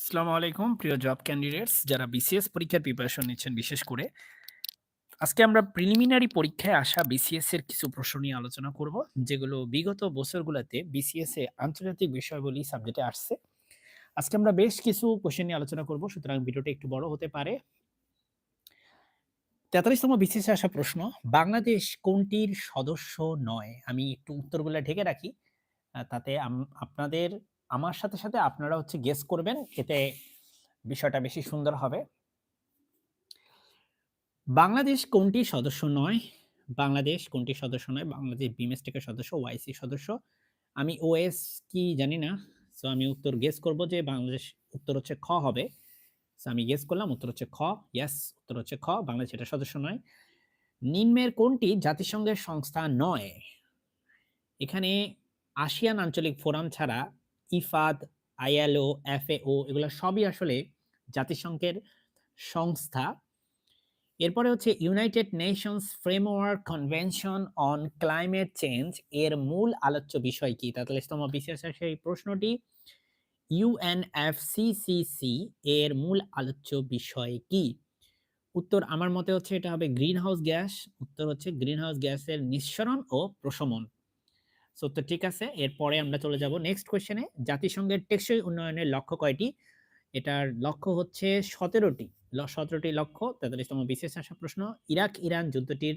আসসালামু আলাইকুম, প্রিয় জব ক্যান্ডিডেটস, যারা বিসিএস পরীক্ষার প্রিপারেশন নিচ্ছেন, বিশেষ করে। আজকে আমরা প্রিলিমিনারি পরীক্ষায় আসা বিসিএস এর কিছু প্রশ্ন নিয়ে আলোচনা করব, যেগুলো বিগত বছরগুলোতে বিসিএস এ আন্তর্জাতিক বিষয়গুলি সাবজেক্টে আসছে। আজকে আমরা বেশ কিছু কোশ্চেন নিয়ে আলোচনা করব, সুতরাং ভিডিওটা একটু বড় হতে পারে। তেতাল্লিশতম বিসিএস আসা প্রশ্ন, বাংলাদেশ কোনটির সদস্য নয়? আমি একটু উত্তরগুলো ঢেকে রাখি তাতে আপনাদের আমার সাথে সাথে আপনারা হচ্ছে গেস করবেন, এতে বিষয়টা বেশি সুন্দর হবে। বাংলাদেশ কোনটি সদস্য নয়? বাংলাদেশ কোনটি সদস্য নয়? বাংলাদেশ বিমেস্টেকের সদস্য ওয়াইসি সদস্য। আমি ওএস কি জানি না সো আমি উত্তর গেস করব যে বাংলাদেশ উত্তর হচ্ছে খ হবে। সো আমি গেস করলাম, উত্তর হচ্ছে খ ইয়েস উত্তর হচ্ছে খ, বাংলাদেশ এটা সদস্য নয়। নিম্নের কোনটি জাতিসংঘের সংস্থা নয়? এখানে আসিয়ান আঞ্চলিক ফোরাম ছাড়া ইফাদ, আইএলও, এফএও এগুলো সবই আসলে জাতিসংঘের সংস্থা। এরপরে হচ্ছে United Nations Framework Convention on Climate Change এর মূল আলোচ্য বিষয় কি? তেতাল্লিশতম বিশেষ সেই প্রশ্নটি। ইউএনএফসিসিসি এর মূল আলোচ্য বিষয় কি? উত্তর আমার মতে হচ্ছে এটা হবে গ্রিন হাউস গ্যাস, উত্তর হচ্ছে গ্রিন হাউস গ্যাসের নিঃসরণ ও প্রশমন। সো তো ঠিক আছে, এরপরে আমরা চলে যাব নেক্সট কোয়েশ্চেনে জাতিসংঘের টেকসই উন্নয়নের লক্ষ্য কয়টি? এটার লক্ষ্য হচ্ছে সতেরোটি। সতেরোটি লক্ষ্য, তেতাল্লিশতম বিশেষ আসা প্রশ্ন। ইরাক, ইরান যুদ্ধটির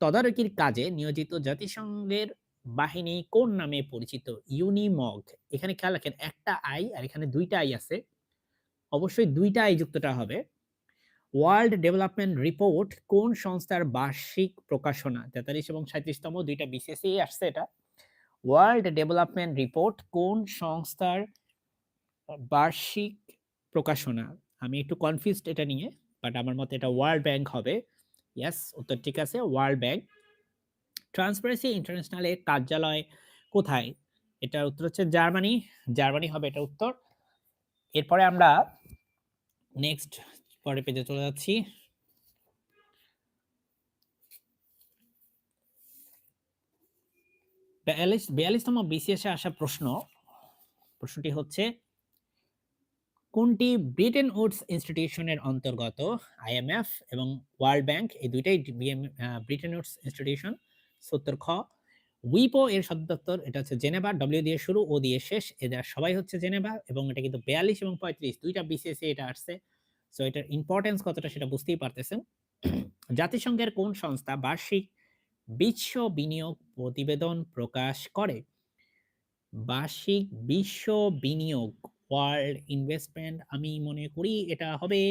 তদারকির কাজে নিয়োজিত জাতিসংঘের বাহিনী কোন নামে পরিচিত? ইউনিমগ। এখানে খেয়াল রাখেন, একটা আই আর এখানে দুইটা আই আছে। অবশ্যই দুইটা আই যুক্তটা হবে। ওয়ার্ল্ড ডেভেলপমেন্ট রিপোর্ট কোন সংস্থার বার্ষিক প্রকাশনা? তেতাল্লিশ এবং সাঁত্রিশতম দুইটা বিশেষই আসছে এটা। ওয়ার্ল্ড ডেভেলপমেন্ট রিপোর্ট কোন সংস্থার বার্ষিক প্রকাশনা? আমি একটু কনফিউজড এটা নিয়ে বাট আমার মতে এটা ওয়ার্ল্ড ব্যাংক হবে। ইয়াস উত্তর ঠিক আছে ওয়ার্ল্ড ব্যাংক ট্রান্সপারেন্সি ইন্টারন্যাশনালের কার্যালয় কোথায়? এটার উত্তর হচ্ছে জার্মানি। জার্মানি হবে এটা উত্তর। এরপরে আমরা নেক্সট পরের পেজে চলে যাচ্ছি। বিয়াল্লিশ, বিয়াল্লিশতম বিসিএসে আসা প্রশ্ন। প্রশ্নটি হচ্ছে, কোনটি ব্রিটেন উডস ইনস্টিটিউশনের অন্তর্গত আইএমএফ এবং ওয়ার্ল্ড ব্যাংক, এই দুইটাই ব্রিটেন উডস ইনস্টিটিউশন? সত্তর খ, উইপো এর সদর দপ্তর এটা হচ্ছে জেনেভা ডব্লিউ দিয়ে শুরু ও দিয়ে শেষ এদের সবাই হচ্ছে জেনেভা এবং এটা কিন্তু বিয়াল্লিশ এবং পঁয়ত্রিশ, দুইটা বিসিএসে এটা আসছে। সো এটার ইম্পর্টেন্স কতটা সেটা বুঝতেই পারতেছেন। জাতিসংঘের কোন সংস্থা বার্ষিক বিশ্ব বিনিয়োগ প্রতিবেদন প্রকাশ করে। বার্ষিক বিশ্ব বিনিয়োগ ওয়ার্ল্ড ইনভেস্টমেন্ট, আমি মনে করি এটা হবে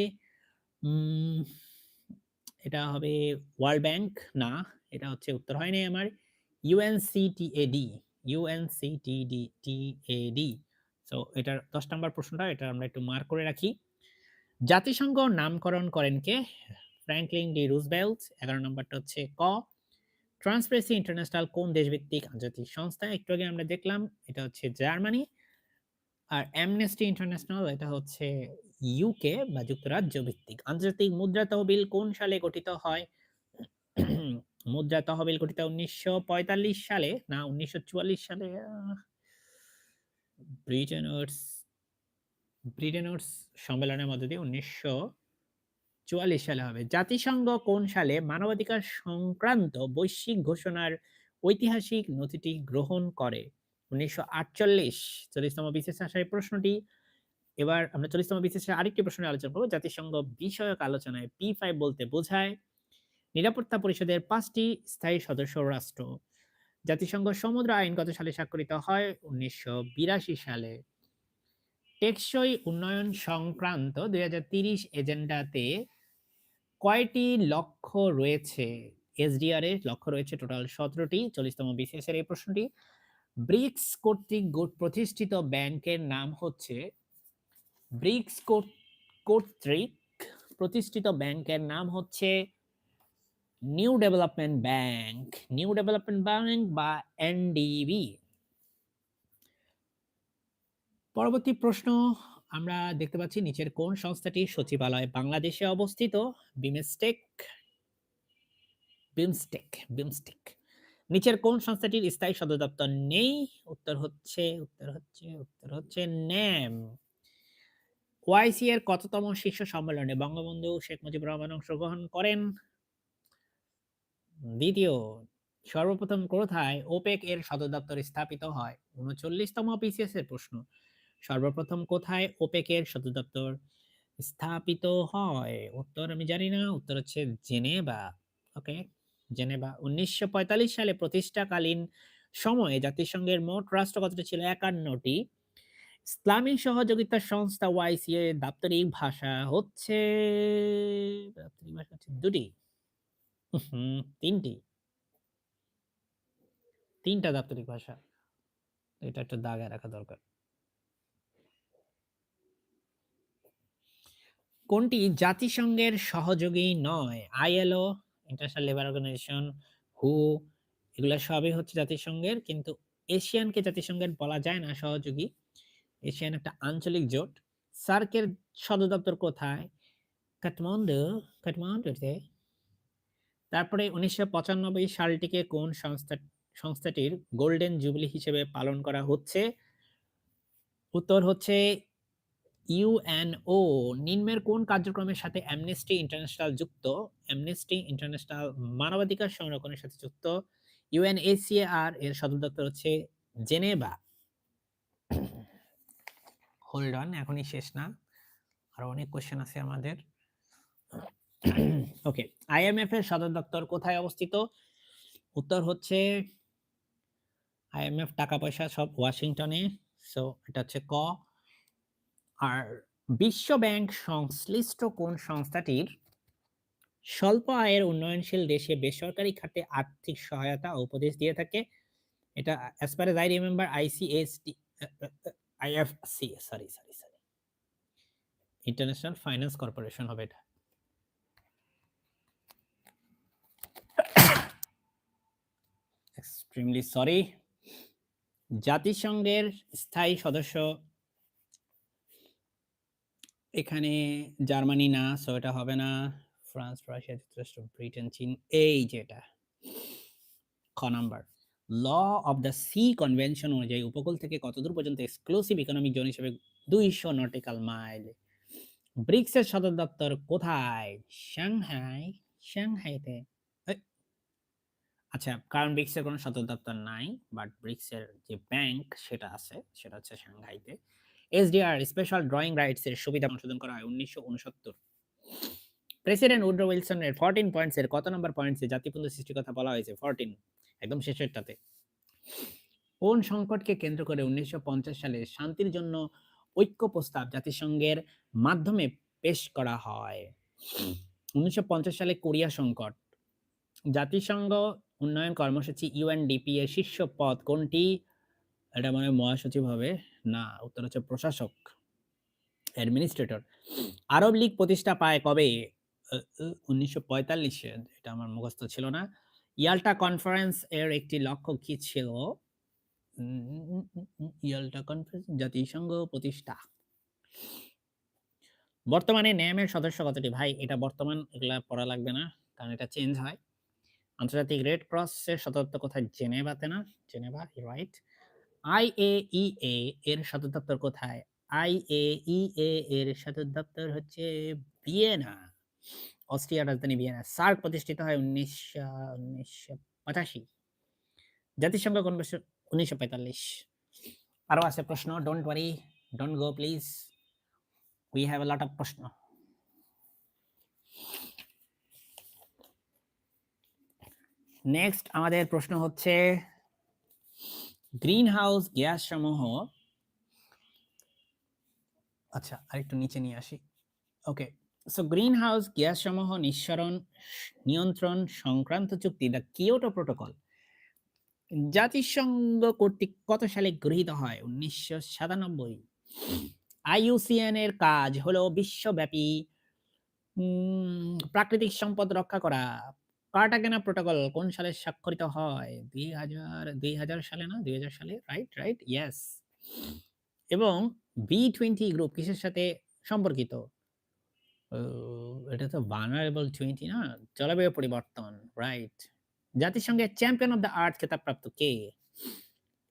এটা হবে ওয়ার্ল্ড ব্যাংক, না, এটা হচ্ছে উত্তর হয়নি আমার ইউএনসিটিএডি ইউএনসিটিডি টিএডি সো এটার দশ নম্বর প্রশ্নটা, এটা আমরা একটু মার্ক করে রাখি। জাতিসংঘ নামকরণ করেন কে? ফ্র্যাঙ্কলিন ডি রুজবেল্ট এগারো নম্বরটা হচ্ছে ক। ট্রান্সপারেন্সি ইন্টারন্যাশনাল কোন দেশভিত্তিক আন্তর্জাতিক সংস্থা? একটু আগে আমরা দেখলাম এটা হচ্ছে জার্মানি। আর অ্যামনেস্টি ইন্টারন্যাশনাল এটা হচ্ছে ইউকে বা যুক্তরাজ্য ভিত্তিক আন্তর্জাতিক মুদ্রা তহবিল কোন সালে গঠিত হয়? মুদ্রা তহবিল গঠিত উনিশশো পঁয়তাল্লিশ সালে না উনিশশো চুয়াল্লিশ সালে? ব্রিটেন উডস ব্রিটেন উডস সম্মেলনের মধ্যে দিয়ে উনিশশো চুয়াল্লিশ সালে হবে। জাতিসংঘ কোন সালে মানবাধিকার সংক্রান্ত বৈশ্বিক ঘোষণার ঐতিহাসিক নথিটি গ্রহণ করে? উনিশশো আটচল্লিশ, চল্লিশতম বিশেষ আশায় প্রশ্নটি। এবার আমরা চল্লিশতম বিশেষে আরেকটি প্রশ্ন আলোচনা করব। জাতিসংঘ বিষয়ক আলোচনায় পি ফাইভ বলতে বোঝায়, নিরাপত্তা পরিষদের পাঁচটি স্থায়ী সদস্য রাষ্ট্র। জাতিসংঘ সমুদ্র আইন কত সালে স্বাক্ষরিত হয়? উনিশশো বিরাশি সালে। টেকসই উন্নয়ন সংক্রান্ত দুই এজেন্ডাতে কয়টি লক্ষ্য রয়েছে? এসডিআর এর লক্ষ্য রয়েছে টোটাল সতেরোটি। চল্লিশতম বিশেষের এই প্রশ্নটি। ব্রিক্স কর্তৃক প্রতিষ্ঠিত ব্যাংকের নাম হচ্ছে ব্রিক্স কর- কর্তৃক প্রতিষ্ঠিত ব্যাংকের নাম হচ্ছে New Development Bank. New Development Bank বা এনডিবি পরবর্তী প্রশ্ন আমরা দেখতে পাচ্ছি নিচের কোন সংস্থাটি সচিবালয়? বাংলাদেশে অবস্থিত বিমস্টেক বিমস্টেক বিমস্টেক। নিচের কোন সংস্থাটির স্থায়ী সদর দপ্তর নেই? উত্তর হচ্ছে উত্তর হচ্ছে উত্তর হচ্ছে ন্যাম ওআইসি এর কততম শীর্ষ সম্মেলনে বঙ্গবন্ধু শেখ মুজিবুর রহমান অংশগ্রহণ করেন? দ্বিতীয়, সর্বপ্রথম কোথায় ওপেক এর সদর দপ্তর স্থাপিত হয়? উনচল্লিশতম বিসিএস এর প্রশ্ন। সর্বপ্রথম কোথায়? ওপেকের সদর দপ্তর স্থাপিত হয়? উত্তর আমি জানি না, উত্তর হচ্ছে জেনেভা। ওকে জেনেভা উনিশশো পঁয়তাল্লিশ সালে প্রতিষ্ঠাকালীন সময়ে জাতিসংঘের মোট রাষ্ট্র কতটা ছিল? একান্নটি। ইসলামী সহযোগিতা সংস্থা ওয়াইসি এর দাপ্তরিক ভাষা হচ্ছে, দাপ্তরিক ভাষা হচ্ছে দুটি। তিনটি। তিনটা দাপ্তরিক ভাষা। এটা একটা দাগে রাখা দরকার। কোনটি জাতিসংঘের সহযোগী নয়? আইএলও ইন্টারন্যাশনাল লেবার অর্গানাইজেশন হু এগুলো সবই হচ্ছে জাতিসংঘের, কিন্তু এশিয়ানকে জাতিসংঘের বলা যায় না সহযোগী। এশিয়ান একটা আঞ্চলিক জোট। সার্কের সদর দপ্তর কোথায়? কাঠমান্ডু, কাঠমান্ডুতে। তারপরে উনিশশো পঁচানব্বই সালটিকে কোন সংস্থা, সংস্থাটির গোল্ডেন জুবলি হিসেবে পালন করা হচ্ছে? উত্তর হচ্ছে ইউএনও নিম্নের কোন কার্যক্রমের সাথে অ্যামনেস্টি ইন্টারন্যাশনাল যুক্ত? অ্যামনেস্টি ইন্টারন্যাশনাল মানবাধিকার সংরক্ষণের সাথে যুক্ত। ইউএনএসিআর এর সদর দপ্তর হচ্ছে জেনেভা। হোল্ড অন এখনই শেষ না। আরও অনেক কোশ্চেন আছে আমাদের। ওকে আইএমএফ এর সদর দপ্তর কোথায় অবস্থিত? উত্তর হচ্ছে আইএমএফ টাকা পয়সা সব ওয়াশিংটনে সো এটা হচ্ছে ক। আর বিশ্ব ব্যাংক সংশ্লিষ্ট কোন সংস্থাটির স্বল্প আয়ের উন্নয়নশীল দেশে বেসরকারি খাতে আর্থিক সহায়তা ও উপদেশ দিয়ে থাকে? এটা as per as I remember ICST IFC sorry sorry sorry International Finance Corporation হবে এটা। এক্সট্রিমলি সরি জাতিসংঘের স্থায়ী সদস্য এখানে জার্মানি না, সো এটা হবে না। ফ্রান্স, রাশিয়া, যুক্তরাষ্ট্র, ব্রিটেন, চীন, এই যেটা। খ number. Law of the sea convention অনুযায়ী উপকূল থেকে কতদূর পর্যন্ত এক্সক্লুসিভ ইকোনমিক জোন হিসেবে দুইশো নটিক্যাল মাইল? ব্রিক্সের সদর দপ্তর কোথায়? সাংহাই। সাংহাইতে। আচ্ছা কারণ ব্রিক্সের কোনো সদর দপ্তর নাই, বাট ব্রিক্সের যে ব্যাংক সেটা আছে, সেটা হচ্ছে সাংহাইতে। এসডিআর স্পেশাল ড্রয়িং রাইটস এর সুবিধা সংশোধন করা হয় উনিশশো উনসত্তর। প্রেসিডেন্ট উড্রো উইলসনের ফোরটিন পয়েন্টস এর কত নম্বর পয়েন্টসে জাতিপুঞ্জ সৃষ্টির কথা বলা হয়েছে? ফোরটিন একদম শেষেরটাতে। কোন সংকটকে কেন্দ্র করে উনিশশো পঞ্চাশ সালে শান্তির জন্য ঐক্য প্রস্তাব জাতিসংঘের মাধ্যমে পেশ করা হয়? উনিশশো পঞ্চাশ সালে কোরিয়া সংকট। জাতিসংঘ উন্নয়ন কর্মসূচি ইউএনডিপি এর শীর্ষ পদ কোনটি? এটা মানে মহাসচিব হবে, না, উত্তর হচ্ছে প্রশাসক অ্যাডমিনিস্ট্রেটর আরব লীগ প্রতিষ্ঠা পায় কবে? উনিশশো এটা আমার মুখস্থ ছিল না। ইয়াল্টা কনফারেন্স এর একটি লক্ষ্য কি ছিল? ইয়াল্টা কনফারেন্স জাতিসংঘ প্রতিষ্ঠা। বর্তমানে ন্যামের সদস্য কতটি? ভাই, এটা বর্তমান, এগুলা পড়া লাগবে না, কারণ এটা চেঞ্জ হয়। আন্তর্জাতিক রেড ক্রসের সদর কোথায় জেনেভাতে না, জেনেভা রাইট আইএইএ এর সদর দপ্তর কোথায়? আইএইএ এর সদর দপ্তর হচ্ছে ভিয়েনা, অস্ট্রিয়ার রাজধানী ভিয়েনা। সার্ক প্রতিষ্ঠিত হয় উনিশশো উনিশশো পঁচাশি। জাতিসংঘ কোন বছর উনিশশো পঁয়তাল্লিশ। আরও আছে প্রশ্ন don't worry don't go please we have a lot of প্রশ্ন। নেক্সট আমাদের প্রশ্ন হচ্ছে গ্রিন হাউস গ্যাস সমূহ আচ্ছা আরেকটু নিচে নিয়ে আসি। Okay so green house gas সমূহ নিঃসরণ, নিয়ন্ত্রণ সংক্রান্ত চুক্তি দ্য কিয়োটো প্রোটোকল জাতিসংঘ কর্তৃক কত সালে গৃহীত হয়? উনিশশো সাতানব্বই। আইইউসিএন এর কাজ হলো বিশ্বব্যাপী প্রাকৃতিক সম্পদ রক্ষা করা কার্টাগেনা প্রোটোকল কোন সালে স্বাক্ষরিত হয়? দুই হাজার দুই হাজার সালে না? দুই হাজার সালে রাইট রাইট ইয়েস এবং বি টোয়েন্টি গ্রুপ কিসের সাথে সম্পর্কিত? এটা তো ভানারেবল টোয়েন্টি না? জলবায়ু পরিবর্তন রাইট জাতিসংঘের চ্যাম্পিয়ন অফ দ্য আর্থ খেতাবপ্রাপ্ত কে?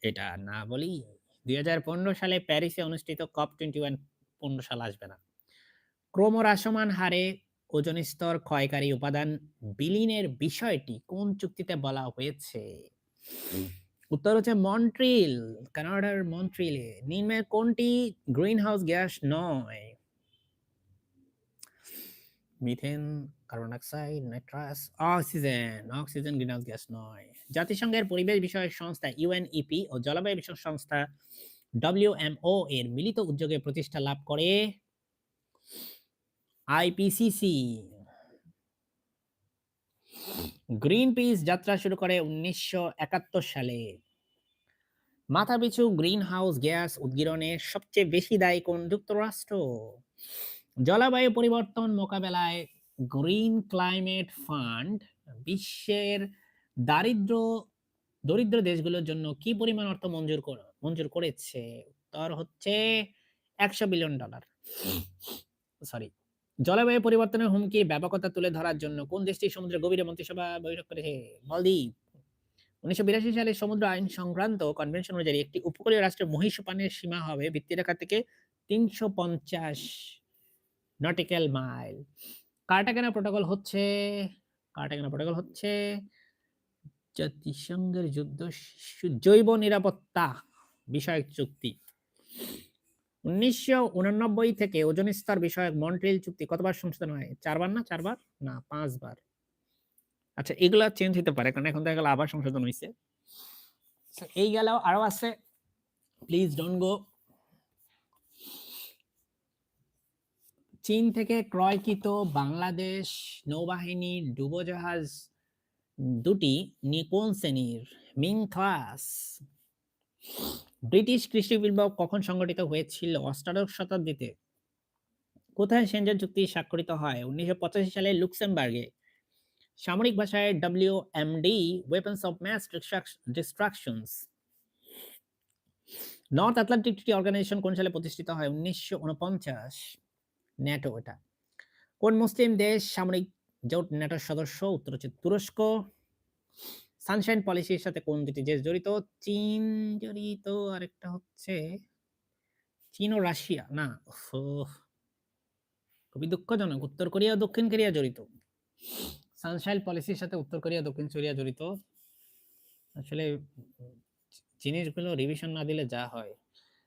এটা না বলি, দুই হাজার পনেরো সালে প্যারিসে অনুষ্ঠিত কপ টোয়েন্টি ওয়ান পনেরো সাল আসবে না। ক্রমহ্রাসমান হারে ওজন স্তর ক্ষয়কারী উপাদান বিলীনের বিষয়টি কোন চুক্তিতে বলা হয়েছে? উত্তর হচ্ছে মন্ট্রিল কানাডার মন্ট্রিলে। নিম্নের কোনটি গ্রিন হাউস গ্যাস নয়? Methane carbon dioxide nitrous oxygen. Oxygen green house gas নয়। জাতিসংঘের পরিবেশ বিষয়ক সংস্থা ইউএনইপি ও জলবায়ু বিষয়ক সংস্থা ডব্লিউএমও এর মিলিত উদ্যোগে প্রতিষ্ঠা লাভ করে আইপিসিসি। গ্রিন পিস যাত্রা শুরু করে উনিশশো একাত্তর সালে। মাথাপিছু গ্রিন হাউস গ্যাস উদ্গীরণে সবচেয়ে বেশি দায়ী কোন যুক্তরাষ্ট্র? জলবায়ু পরিবর্তন মোকাবেলায় গ্রিন ক্লাইমেট ফান্ড বিশ্বের দারিদ্র, দরিদ্র দেশগুলোর জন্য কি পরিমাণ অর্থ মঞ্জুর মঞ্জুর করেছে? উত্তর হচ্ছে একশো বিলিয়ন ডলার। সরি। জলবায়ু পরিবর্তনের হুমকির ব্যাপকতা তুলে ধরার জন্য কোন দেশটি সমুদ্রের গভীরে মন্ত্রিসভা বৈঠক করেছে? মলদ্বীপ। উনিশশো বিরাশি সালে সমুদ্র আইন সংক্রান্ত কনভেনশন অনুযায়ী একটি উপকূলীয় রাষ্ট্রের মহিষপানের সীমা হবে ভিত্তিরেখা থেকে তিনশো পঞ্চাশ নটিক্যাল মাইল। কার্টাগেনা প্রোটোকল হচ্ছে, কার্টাগেনা প্রোটোকল হচ্ছে জাতিসংঘের যুদ্ধ জৈব নিরাপত্তা বিষয়ক চুক্তি। উনিশশো উননব্বই থেকে ওজন স্তর বিষয়ক মন্ট্রিল চুক্তি কতবার সংশোধন হয়? চারবার না চারবার? না, পাঁচবার। আচ্ছা এগুলা চেঞ্জ হতে পারে, কারণ এখন দেখা গেল আবার সংশোধন হয়েছে এই গেল, আরও আছে। প্লিজ ডোন্ট গো চীন থেকে ক্রয়কৃত বাংলাদেশ নৌবাহিনী ডুবোজাহাজ দুটি নিকোন শ্রেণির মিং ক্লাস ব্রিটিশ কৃষি বিপ্লব কখন সংগঠিত হয়েছিল অষ্টাদশ শতাব্দীতে? কোথায় সেনজেন চুক্তি স্বাক্ষরিত হয়? উনিশশো পঁচাশি সালে লুক্সেমবার্গে। সামরিক ভাষায় W M D weapons of mass destructions North Atlantic Treaty Organisation কোন সালে প্রতিষ্ঠিত হয়? উনিশশো উনপঞ্চাশ। ন্যাটো এটা। কোন মুসলিম দেশ সামরিক জোট ন্যাটোর সদস্য? উত্তর হচ্ছে তুরস্ক। সানশাইন পলিসির সাথে কোন দুটি দেশ জড়িত? চীন জড়িত, আরেকটা হচ্ছে চীন ও রাশিয়া। না খুবই দুঃখজনক। উত্তর কোরিয়া ও দক্ষিণ কোরিয়া জড়িত। সানশাইন পলিসির সাথে উত্তর কোরিয়া দক্ষিণ কোরিয়া জড়িত। আসলে জিনিসগুলো রিভিশন না দিলে যা হয়।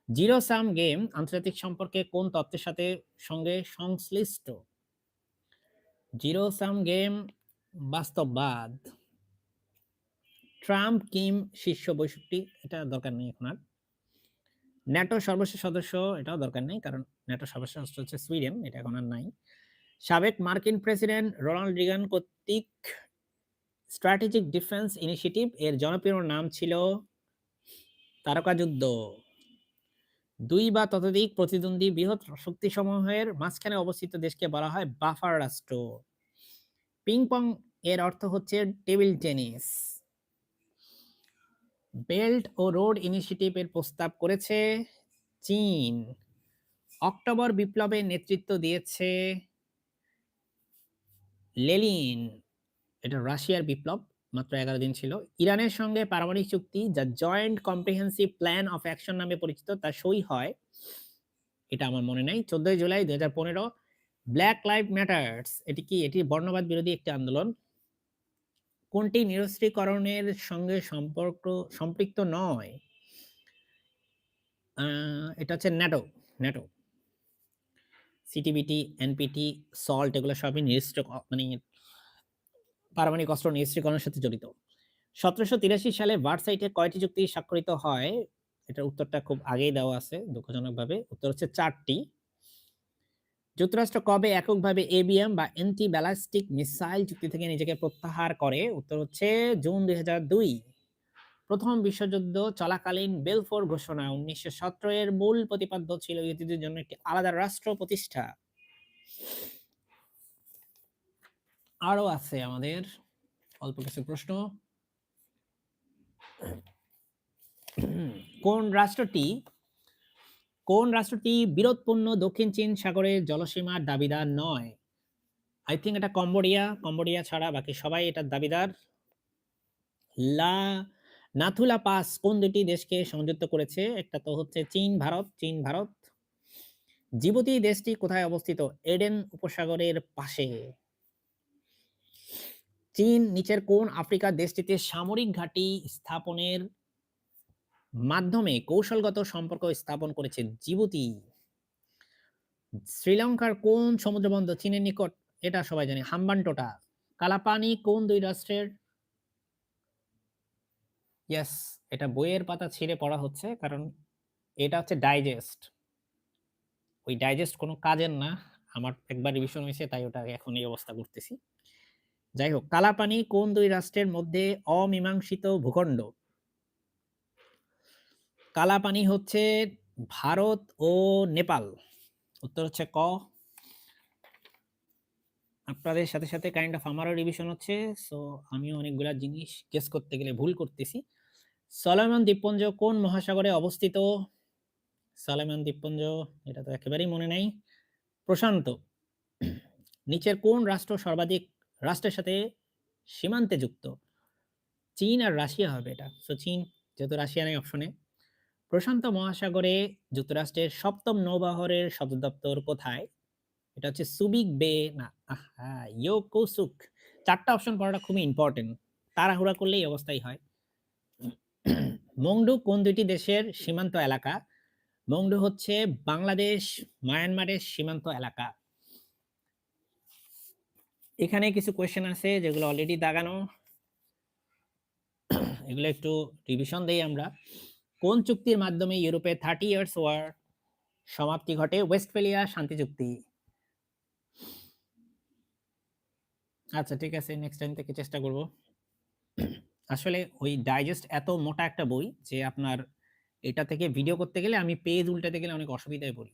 জিরো সাম গেম আন্তর্জাতিক সম্পর্কে কোন তত্ত্বের সাথে সঙ্গে সংশ্লিষ্ট? জিরো সাম গেম বাস্তববাদ। ট্রাম্প, কিম, শীর্ষ বৈশিষ্ট্য এটা দরকার নেই এখন আর। ন্যাটো সর্বশেষ সদস্য, এটাও দরকার নেই, কারণ ন্যাটো সর্বশেষ সদস্য হচ্ছে সুইডেন, এটা এখন আর নাই। সাবেক মার্কিন প্রেসিডেন্ট রোনাল্ড রিগান কর্তৃক স্ট্র্যাটেজিক ডিফেন্স ইনিশিয়েটিভ, এর জনপ্রিয় নাম ছিল তারকা যুদ্ধ। দুই বা ততোধিক প্রতিদ্বন্দ্বী বৃহৎ শক্তিসমূহের মাঝখানে অবস্থিত দেশকে বলা হয় বাফার রাষ্ট্র। পিং পং এর অর্থ হচ্ছে টেবিল টেনিস। বেল্ট ও রোড ইনিশিয়েটিভ এর প্রস্তাব করেছে চীন। অক্টোবর বিপ্লবে নেতৃত্ব দিয়েছে লেলিন। এটা রাশিয়ার বিপ্লব, মাত্র এগারো দিন ছিল। ইরানের সঙ্গে পারমাণবিক চুক্তি যা joint comprehensive plan of action নামে পরিচিত, তা সই হয়। এটা আমার মনে নাই। চোদ্দই জুলাই দু হাজার পনেরো ব্ল্যাক লাইভ ম্যাটার্স এটি কি? এটি বর্ণবাদ বিরোধী একটি আন্দোলন। কোনটি নিরস্ত্রীকরণের সঙ্গে সম্পর্ক, সম্পৃক্ত নয়? এটা হচ্ছে NATO NATO. CTBT NPT SALT এগুলো সবই নিরস্ত্র মানে পারমাণবিক অস্ত্র নিরস্ত্রীকরণের সাথে জড়িত। সতেরোশো তিরাশি সালে ভার্সাইটে কয়টি চুক্তি স্বাক্ষরিত হয়? এটার উত্তরটা খুব আগেই দেওয়া আছে, দুঃখজনকভাবে। উত্তর হচ্ছে চারটি। যুক্তরাষ্ট্র কবে এককভাবে এবিএম বা এন্টি ব্যালাস্টিক মিসাইল চুক্তি থেকে নিজেকে প্রত্যাহার করে? উত্তর হচ্ছে জুন দুই হাজার দুই। প্রথম বিশ্বযুদ্ধ চলাকালীন বেলফোর ঘোষণা। উনিশশো সতেরো এর মূল প্রতিপাদ্য ছিল ইহুদিদের জন্য একটি আলাদা রাষ্ট্র প্রতিষ্ঠা। আরও আছে আমাদের অল্প কিছু প্রশ্ন। কোন রাষ্ট্রটি কোন রাষ্ট্রটি বিরোধপূর্ণ দক্ষিণ চীন সাগরের জলসীমার দাবিদার নয়? আই থিঙ্ক এটা কম্বোডিয়া। কম্বোডিয়া ছাড়া বাকি সবাই এটার দাবিদার। লা নাথুলা পাস কোন দুটি দেশকে সংযুক্ত করেছে? একটা তো হচ্ছে চীন, ভারত। চীন, ভারত। জিবুতি দেশটি কোথায় অবস্থিত? এডেন উপসাগরের পাশে। চীন নিচের কোন আফ্রিকা দেশটিতে সামরিক ঘাঁটি স্থাপনের মাধ্যমে কৌশলগত সম্পর্ক স্থাপন করেছে জিবুতি। শ্রীলঙ্কার কোন সমুদ্রবন্দর চীনের নিকট? এটা সবাই জানে। হাম্বানটোটা। কালাপানি কোন দুই রাষ্ট্রের? ইয়াস এটা বইয়ের পাতা ছিঁড়ে পড়া হচ্ছে, কারণ এটা হচ্ছে ডাইজেস্ট ওই ডাইজেস্ট কোনো কাজের না। আমার একবার রিভিশন হয়েছে, তাই ওটা এখন এই অবস্থা করতেছি। যাই হোক, কালাপানি কোন দুই রাষ্ট্রের মধ্যে অমীমাংসিত ভূখণ্ড? কালাপানি হচ্ছে ভারত ও নেপাল। উত্তর হচ্ছে ক। আপনাদের সাথে সাথে কাইন্ড অফ আমারও রিভিশন হচ্ছে সো আমিও অনেকগুলা জিনিস গেস করতে গেলে ভুল করতেছি। সলোমন দ্বীপপুঞ্জ কোন মহাসাগরে অবস্থিত? সলোমন দ্বীপপুঞ্জ, এটা তো একেবারেই মনে নাই। প্রশান্ত, নিচের কোন রাষ্ট্র সর্বাধিক রাষ্ট্রের সাথে সীমান্তে যুক্ত? চীন আর রাশিয়া হবে এটা। সো চীন, যেহেতু রাশিয়া নেই অপশনে প্রশান্ত মহাসাগরে যুক্তরাষ্ট্রের সপ্তম নৌবহরের সদর দপ্তর কোথায়? এটা হচ্ছে সুবিক বে, না ইয়োকোসুক। চারটা অপশন পড়াটা খুবই ইম্পর্টেন্ট তাড়াহুড়া করলে এই অবস্থাই হয়। মংডু কোন দুইটি দেশের সীমান্ত এলাকা? মংডু হচ্ছে বাংলাদেশ, মায়ানমারের সীমান্ত এলাকা। এখানে কিছু কোয়েশ্চেন আছে, যেগুলো অলরেডি দাগানো। এগুলো একটু রিভিশন দেই আমরা। কোন চুক্তির মাধ্যমে ইউরোপে থার্টি ইয়ার্স ওয়ার সমাপ্তি ঘটে? ওয়েস্টফেলিয়া, শান্তি চুক্তি। আচ্ছা ঠিক আছে নেক্সট টাইম থেকে চেষ্টা করব। আসলে ওই ডাইজেস্ট এত মোটা একটা বই যে আপনার এটা থেকে ভিডিও করতে গেলে আমি পেজ উল্টাতে গেলে অনেক অসুবিধায় পড়ি।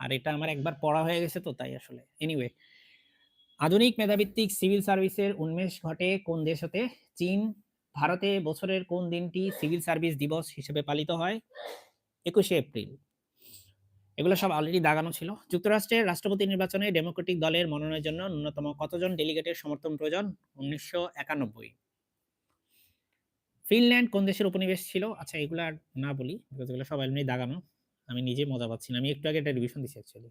আর এটা আমার একবার পড়া হয়ে গেছে তো, তাই আসলে। এনিওয়ে আধুনিক মেধাভিত্তিক সিভিল সার্ভিসের উন্মেষ ঘটে কোন দেশ হতে? চীন ভারতে বছরের কোন দিনটি সিভিল সার্ভিস দিবস হিসেবে পালিত হয়? একুশে এপ্রিল। এগুলো সব অলরেডি দাগানো ছিল। যুক্তরাষ্ট্রের রাষ্ট্রপতি নির্বাচনে ডেমোক্রেটিক দলের মনোনয়নের জন্য ন্যূনতম কতজন ডেলিগেটের সমর্থন প্রয়োজন? উনিশশো একানব্বই। ফিনল্যান্ড কোন দেশের উপনিবেশ ছিল? আচ্ছা এগুলো আর না বলি এগুলো সব এমনি দাগানো। আমি নিজে মজা পাচ্ছি না, আমি একটু আগে একটা রিভিশন দিচ্ছি অ্যাকচুয়ালি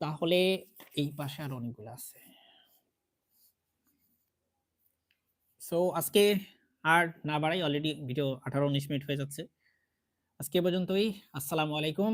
তাহলে এই পাশে আর অনেকগুলো আছে। সো আজকে আর না বাড়াই অলরেডি ভিডিও আঠারো, উনিশ মিনিট হয়ে যাচ্ছে। আজকে পর্যন্তই। আসসালামু আলাইকুম।